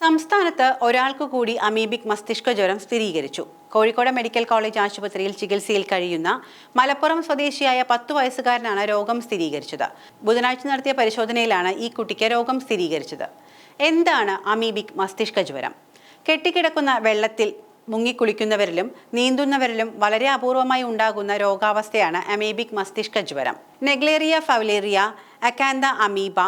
സംസ്ഥാനത്ത് ഒരാൾക്ക് കൂടി അമീബിക് മസ്തിഷ്ക ജ്വരം സ്ഥിരീകരിച്ചു. കോഴിക്കോട് മെഡിക്കൽ കോളേജ് ആശുപത്രിയിൽ ചികിത്സയിൽ കഴിയുന്ന മലപ്പുറം സ്വദേശിയായ പത്തു വയസ്സുകാരനാണ് രോഗം സ്ഥിരീകരിച്ചത്. ബുധനാഴ്ച നടത്തിയ പരിശോധനയിലാണ് ഈ കുട്ടിക്ക് രോഗം സ്ഥിരീകരിച്ചത്. എന്താണ് അമീബിക് മസ്തിഷ്ക ജ്വരം? കെട്ടിക്കിടക്കുന്ന വെള്ളത്തിൽ മുങ്ങിക്കുളിക്കുന്നവരിലും നീന്തുന്നവരിലും വളരെ അപൂർവമായി ഉണ്ടാകുന്ന രോഗാവസ്ഥയാണ് അമീബിക് മസ്തിഷ്ക ജ്വരം. Naegleria fowleri Acanthamoeba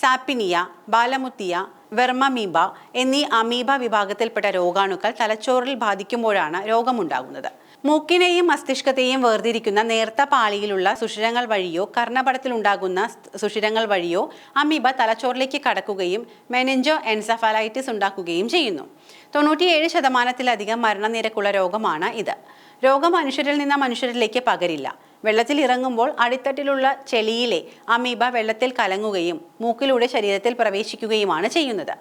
Sappinia Balamuthia Vermamoeba എന്നീ അമീബ വിഭാഗത്തിൽപ്പെട്ട രോഗാണുക്കൾ തലച്ചോറിൽ ബാധിക്കുമ്പോഴാണ് രോഗമുണ്ടാകുന്നത്. മൂക്കിനെയും മസ്തിഷ്കത്തെയും വേർതിരിക്കുന്ന നേർത്ത പാളിയിലുള്ള സുഷിരങ്ങൾ വഴിയോ കർണപടത്തിൽ ഉണ്ടാകുന്ന സുഷിരങ്ങൾ വഴിയോ അമീബ തലച്ചോറിലേക്ക് കടക്കുകയും മെനഞ്ചോ എൻസഫലൈറ്റിസ് ഉണ്ടാക്കുകയും ചെയ്യുന്നു. തൊണ്ണൂറ്റിയേഴ് ശതമാനത്തിലധികം മരണനിരക്കുള്ള രോഗമാണ് ഇത്. രോഗം മനുഷ്യരിൽ നിന്ന് മനുഷ്യരിലേക്ക് പകരില്ല. വെള്ളത്തിൽ ഇറങ്ങുമ്പോൾ അടിത്തട്ടിലുള്ള ചെളിയിലെ അമീബ വെള്ളത്തിൽ കലങ്ങുകയും മൂക്കിലൂടെ ശരീരത്തിൽ പ്രവേശിക്കുകയുമാണ് ചെയ്യുന്നത്.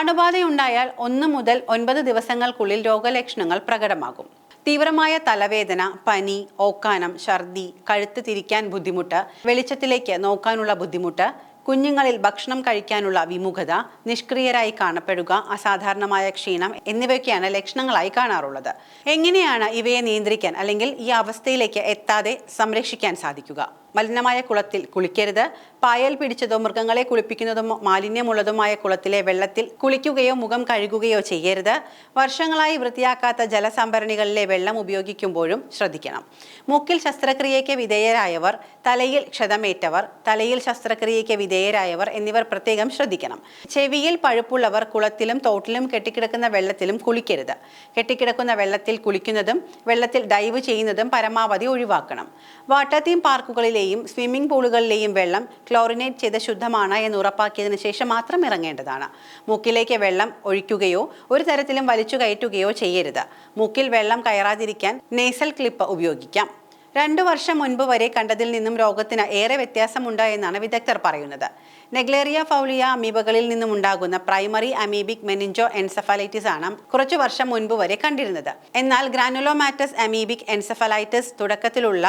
അണുബാധയുണ്ടായാൽ ഒന്ന് മുതൽ ഒൻപത് ദിവസങ്ങൾക്കുള്ളിൽ രോഗലക്ഷണങ്ങൾ പ്രകടമാകും. തീവ്രമായ തലവേദന പനി ഓക്കാനം ഛർദി കഴുത്ത് തിരിക്കാൻ ബുദ്ധിമുട്ട് വെളിച്ചത്തിലേക്ക് നോക്കാനുള്ള ബുദ്ധിമുട്ട് കുഞ്ഞുങ്ങളിൽ ഭക്ഷണം കഴിക്കാനുള്ള വിമുഖത നിഷ്ക്രിയരായി കാണപ്പെടുക അസാധാരണമായ ക്ഷീണം എന്നിവയൊക്കെയാണ് ലക്ഷണങ്ങളായി കാണാറുള്ളത്. എങ്ങനെയാണ് ഇവയെ നിയന്ത്രിക്കാൻ അല്ലെങ്കിൽ ഈ അവസ്ഥയിലേക്ക് എത്താതെ സംരക്ഷിക്കാൻ സാധിക്കുക? മലിനമായ കുളത്തിൽ കുളിക്കരുത്. പായൽ പിടിച്ചതോ മൃഗങ്ങളെ കുളിപ്പിക്കുന്നതോ മാലിന്യമുള്ളതുമായ കുളത്തിലെ വെള്ളത്തിൽ കുളിക്കുകയോ മുഖം കഴുകുകയോ ചെയ്യരുത്. വർഷങ്ങളായി വൃത്തിയാക്കാത്ത ജലസംഭരണികളിലെ വെള്ളം ഉപയോഗിക്കുമ്പോഴും ശ്രദ്ധിക്കണം. മൂക്കിൽ ശസ്ത്രക്രിയയ്ക്ക് വിധേയരായവർ തലയിൽ ക്ഷതമേറ്റവർ തലയിൽ ശസ്ത്രക്രിയയ്ക്ക് വിധേയരായവർ എന്നിവർ പ്രത്യേകം ശ്രദ്ധിക്കണം. ചെവിയിൽ പഴുപ്പുള്ളവർ കുളത്തിലും തോട്ടിലും കെട്ടിക്കിടക്കുന്ന വെള്ളത്തിലും കുളിക്കരുത്. കെട്ടിക്കിടക്കുന്ന വെള്ളത്തിൽ കുളിക്കുന്നതും വെള്ളത്തിൽ ഡൈവ് ചെയ്യുന്നതും പരമാവധി ഒഴിവാക്കണം. വാട്ടർ തീം പാർക്കുകളിലെ പൂളുകളിലെയും സ്വിമ്മിംഗ് പൂളുകളിലെയും വെള്ളം ക്ലോറിനേറ്റ് ചെയ്ത് ശുദ്ധമാണ് എന്ന് ഉറപ്പാക്കിയതിന് ശേഷം മാത്രം ഇറങ്ങേണ്ടതാണ്. മൂക്കിലേക്ക് വെള്ളം ഒഴിക്കുകയോ ഒരു തരത്തിലും വലിച്ചു കയറ്റുകയോ ചെയ്യരുത്. മൂക്കിൽ വെള്ളം കയറാതിരിക്കാൻ നേസൽ ക്ലിപ്പ് ഉപയോഗിക്കാം. രണ്ടു വർഷം മുൻപ് വരെ കണ്ടതിൽ നിന്നും രോഗത്തിന് ഏറെ വ്യത്യാസമുണ്ട് എന്നാണ് വിദഗ്ധർ പറയുന്നത്. നെഗ്ലേറിയ ഫൗളിയ അമീബകളിൽ നിന്നും ഉണ്ടാകുന്ന പ്രൈമറി അമീബിക് മെനിഞ്ചോ എൻസഫലൈറ്റിസ് ആണ് കുറച്ചു വർഷം മുൻപ് വരെ കണ്ടിരുന്നത്. എന്നാൽ ഗ്രാനുലോമാറ്റസ് അമീബിക് എൻസഫലൈറ്റിസ് തുടക്കത്തിലുള്ള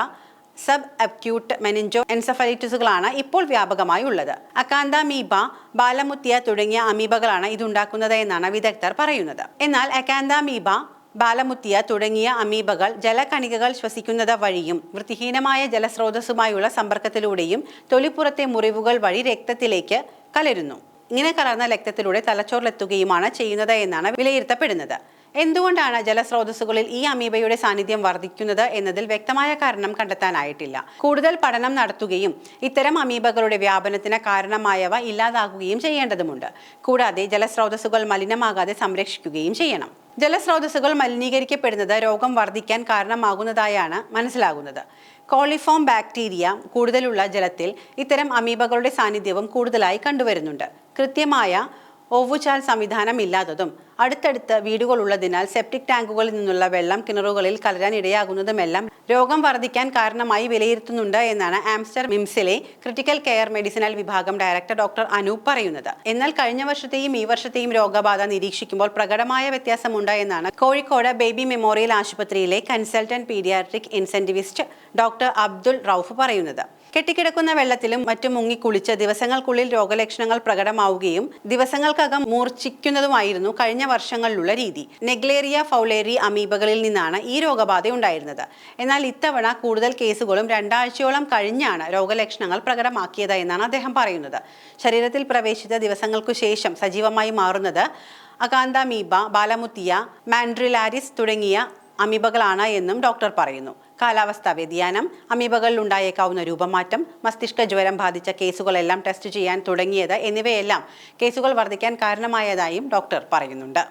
സബ് അക്യൂട്ട് മെനിഞ്ചോ എൻസഫലൈറ്റിസുകളാണ് ഇപ്പോൾ വ്യാപകമായി ഉള്ളത് അക്കാന്താമീബ ബാലമുത്തിയ തുടങ്ങിയ അമീബകളാണ് ഇതുണ്ടാക്കുന്നത് എന്നാണ് വിദഗ്ധർ പറയുന്നത്. എന്നാൽ അക്കാന്താമീബ ബാലമുത്തിയ തുടങ്ങിയ അമീബകൾ ജലകണികകൾ ശ്വസിക്കുന്നത് വഴിയും വൃത്തിഹീനമായ ജലസ്രോതസ്സുമായുള്ള സമ്പർക്കത്തിലൂടെയും തൊലിപ്പുറത്തെ മുറിവുകൾ വഴി രക്തത്തിലേക്ക് കലരുന്നു. ഇങ്ങനെ കലർന്ന രക്തത്തിലൂടെ തലച്ചോറിലെത്തുകയുമാണ് ചെയ്യുന്നത് എന്നാണ് വിലയിരുത്തപ്പെടുന്നത്. എന്തുകൊണ്ടാണ് ജലസ്രോതസ്സുകളിൽ ഈ അമീബയുടെ സാന്നിധ്യം വർദ്ധിക്കുന്നത് എന്നതിൽ വ്യക്തമായ കാരണം കണ്ടെത്താനായിട്ടില്ല. കൂടുതൽ പഠനം നടത്തുകയും ഇത്തരം അമീബകളുടെ വ്യാപനത്തിന് കാരണമായവ ഇല്ലാതാകുകയും ചെയ്യേണ്ടതുണ്ട് കൂടാതെ ജലസ്രോതസ്സുകൾ മലിനമാകാതെ സംരക്ഷിക്കുകയും ചെയ്യണം. ജലസ്രോതസ്സുകൾ മലിനീകരിക്കപ്പെടുന്നത് രോഗം വർദ്ധിക്കാൻ കാരണമാകുന്നതായാണ് മനസ്സിലാകുന്നത്. കോളിഫോം ബാക്ടീരിയ കൂടുതലുള്ള ജലത്തിൽ ഇത്തരം അമീബകളുടെ സാന്നിധ്യവും കൂടുതലായി കണ്ടുവരുന്നുണ്ട്. കൃത്യമായ ഓവുചാൽ സംവിധാനം ഇല്ലാത്തതും അടുത്തടുത്ത് വീടുകളുള്ളതിനാൽ സെപ്റ്റിക് ടാങ്കുകളിൽ നിന്നുള്ള വെള്ളം കിണറുകളിൽ കലരാൻ ഇടയാകുന്നതുമെല്ലാം രോഗം വർദ്ധിക്കാൻ കാരണമായി വിലയിരുത്തുന്നുണ്ട് എന്നാണ് ആംസ്റ്റർ മിംസിലെ ക്രിട്ടിക്കൽ കെയർ മെഡിസിനൽ വിഭാഗം ഡയറക്ടർ ഡോക്ടർ അനൂപ് പറയുന്നത്. എന്നാൽ കഴിഞ്ഞ വർഷത്തെയും ഈ വർഷത്തെയും രോഗബാധ നിരീക്ഷിക്കുമ്പോൾ പ്രകടമായ വ്യത്യാസമുണ്ട് എന്നാണ് കോഴിക്കോട് ബേബി മെമ്മോറിയൽ ആശുപത്രിയിലെ consultant paediatric intensivist doctor Abdul Rauf പറയുന്നത്. കെട്ടിക്കിടക്കുന്ന വെള്ളത്തിലും മറ്റും മുങ്ങിക്കുളിച്ച് ദിവസങ്ങൾക്കുള്ളിൽ രോഗലക്ഷണങ്ങൾ പ്രകടമാവുകയും ദിവസങ്ങൾക്കകം മൂർച്ഛിക്കുന്നതുമായിരുന്നു കഴിഞ്ഞ വർഷങ്ങളിലുള്ള രീതി. നെഗ്ലേറിയ ഫൗലേറി അമീബകളിൽ നിന്നാണ് ഈ രോഗബാധ ഉണ്ടായിരുന്നത്. എന്നാൽ ഇത്തവണ കൂടുതൽ കേസുകളും രണ്ടാഴ്ചയോളം കഴിഞ്ഞാണ് രോഗലക്ഷണങ്ങൾ പ്രകടമാക്കിയത് എന്നാണ് അദ്ദേഹം പറയുന്നത്. ശരീരത്തിൽ പ്രവേശിച്ച ദിവസങ്ങൾക്കു ശേഷം സജീവമായി മാറുന്നത് അകാന്താമീബ ബാലമുത്തിയ മാൻഡ്രിലാരിസ് തുടങ്ങിയ അമീബകളാണ് എന്നും ഡോക്ടർ പറയുന്നു. കാലാവസ്ഥാ വ്യതിയാനം അമീബകളിൽ ഉണ്ടായേക്കാവുന്ന രൂപമാറ്റം മസ്തിഷ്ക ജ്വരം ബാധിച്ച കേസുകളെല്ലാം ടെസ്റ്റ് ചെയ്യാൻ തുടങ്ങിയത് എന്നിവയെല്ലാം കേസുകൾ വർദ്ധിക്കാൻ കാരണമായതായും ഡോക്ടർ പറയുന്നുണ്ട്.